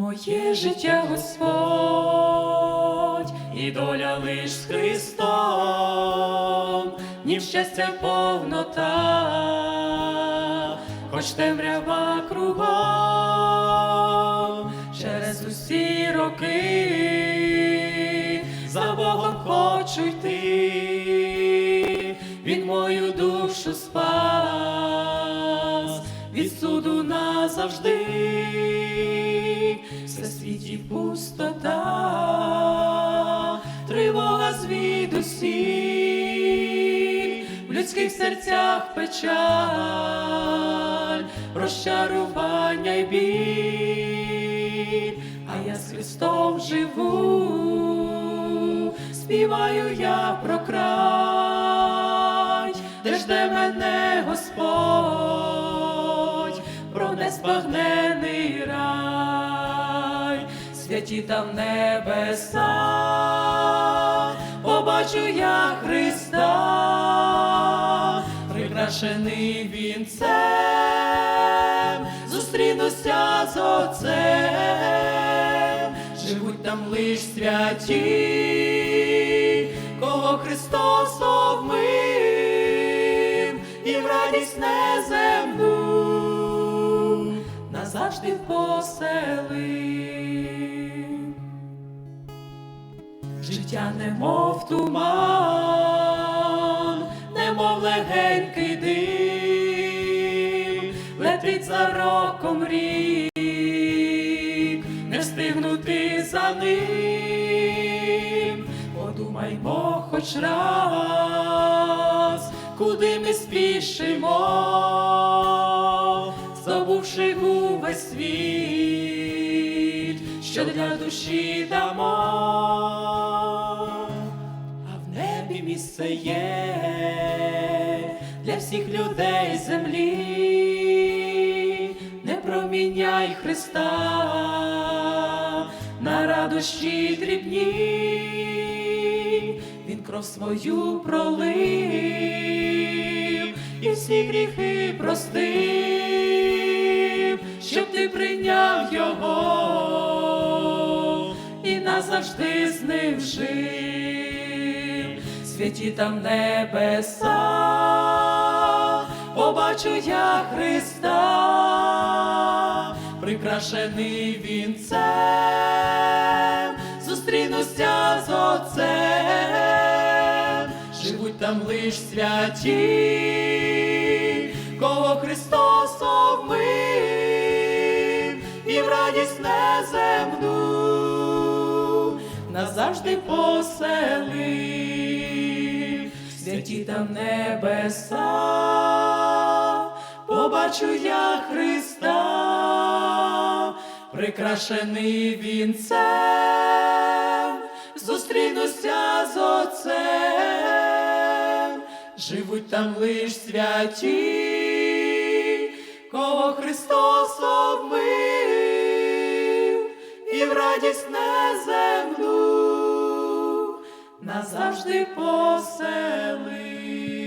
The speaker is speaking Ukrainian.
Моє життя Господь, і доля лиш з Христом, ні в щастя повнота, хоч темрява кругом, через усі роки, за Богом хочу йти, Він мою душу спас, від назавжди, все світі пустота, тривога звідусі, в людських серцях печаль, розчарування й біль, а я з Христом живу, співаю я про край, де жде мене Господь, незбагнений рай, святі там небеса, побачу я Христа, прикрашений вінцем, зустрінуся з Отцем, живуть там лиш святі, кого Христос обмив, і в радість неземну назавжди поселив. Життя немов туман, немов легенький дим, летить за роком рік, не встигнути за ним, подумаймо хоч раз, куди ми спішимо, забувши увесь світ, що для душі дамо, а в небі місце є для всіх людей землі, не проміняй Христа на радощі дрібні, Він кров свою пролив і всі гріхи простив, ти прийняв його і назавжди з ним жив, святі там небеса, побачу я Христа, прикрашений вінцем, зустрінуся з Отцем, живуть там лиш святі, кого Христос радість неземну назавжди поселив, святі там небеса, побачу я Христа, прикрашений вінцем, зустрінуся з Отцем, живуть там лиш святі, кого Христос обмив, радість неземну назавжди поселив.